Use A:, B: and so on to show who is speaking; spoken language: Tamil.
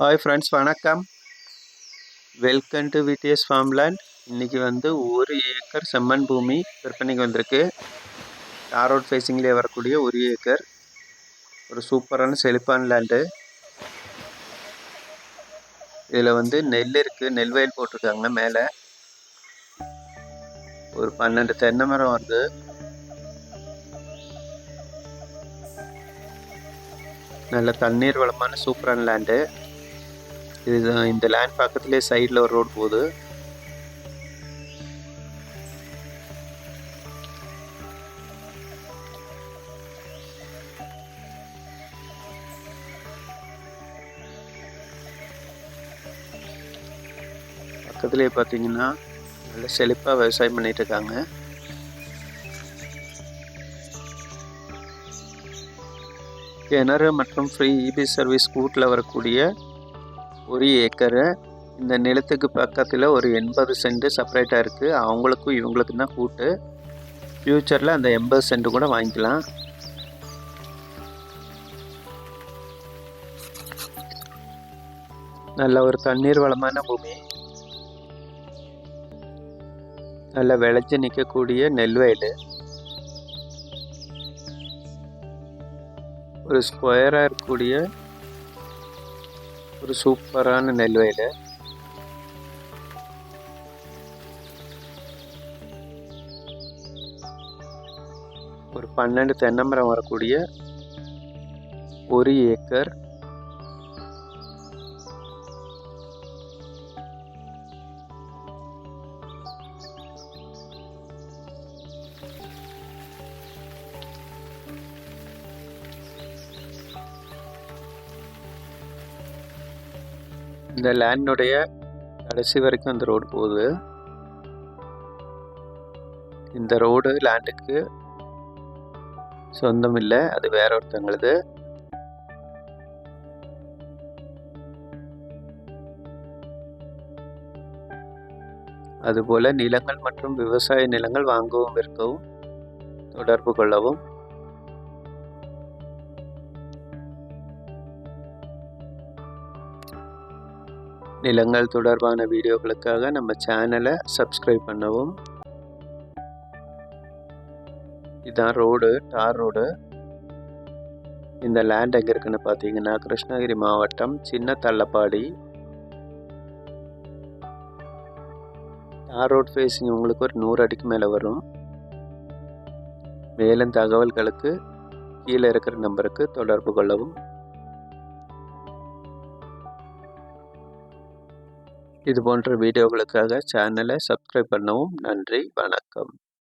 A: ஹாய் ஃப்ரெண்ட்ஸ் வணக்கம். வெல்கம் டு விடிஎஸ் ஃபார்ம்லேண்ட் இன்றைக்கி வந்து ஒரு ஏக்கர் செம்மண் பூமி விற்பனைக்கு வந்திருக்கு. தார் ரோட் ஃபேஸிங்லேயே வரக்கூடிய ஒரு ஏக்கர். ஒரு சூப்பரான செழிப்பான லேண்டு இதில் வந்து நெல் இருக்குது நெல் வயல் போட்டிருக்காங்க மேலே. ஒரு பன்னெண்டு தென்னை மரம் வருது. நல்ல தண்ணீர் வளமான சூப்பரான லேண்டு இது இந்த லேண்ட் பக்கத்துலேயே சைடில் ஒரு ரோடு போகுது. பக்கத்துலேயே பார்த்தீங்கன்னா நல்ல செழிப்பாக விவசாயம் பண்ணிட்டு இருக்காங்க. கிணறு மற்றும் ஃப்ரீ இபி சர்வீஸ் கூட்டில் வரக்கூடிய ஒரு ஏக்கரு. இந்த நிலத்துக்கு பக்கத்தில் ஒரு எண்பது சென்ட் செப்பரேட்டாக இருக்குது அவங்களுக்கும் இவங்களுக்கும் தான் கூட்டு. ஃப்யூச்சரில் அந்த எண்பது சென்ட் கூட வாங்கிக்கலாம். நல்ல ஒரு தண்ணீர் வளமான பூமி. நல்ல விளைச்சி நிற்கக்கூடிய நெல் வயல் ஒரு ஸ்கொயராக இருக்கக்கூடிய ஒரு சூப்பரான நெல் வயல் ஒரு பன்னெண்டு தென்னை மரம் வரக்கூடிய ஒரு ஏக்கர் இந்த லேண்டுடைய கடைசி வரைக்கும் அந்த ரோடு போகுது. இந்த ரோடு லேண்டுக்கு சொந்தம் இல்லை அது வேற ஒருத்தங்களுது. அதுபோல நிலங்கள் மற்றும் விவசாய நிலங்கள் வாங்கவும் விற்கவும் தொடர்பு கொள்ளவும் நிலங்கள் தொடர்பான வீடியோக்களுக்காக நம்ம சேனலை சப்ஸ்கிரைப் பண்ணவும். இதுதான் ரோடு டார் ரோடு. இந்த லேண்ட் எங்கே இருக்குன்னு பார்த்தீங்கன்னா கிருஷ்ணகிரி மாவட்டம் சின்ன தள்ளப்பாடி டார் ரோட் ஃபேஸிங் உங்களுக்கு ஒரு நூறு அடிக்கு மேலே வரும். மேலும் தகவல்களுக்கு கீழே இருக்கிற நம்பருக்கு தொடர்பு கொள்ளவும். இது போன்ற வீடியோகளுக்காக சேனலை சப்ஸ்கிரைப் பண்ணவும் நன்றி. வணக்கம்.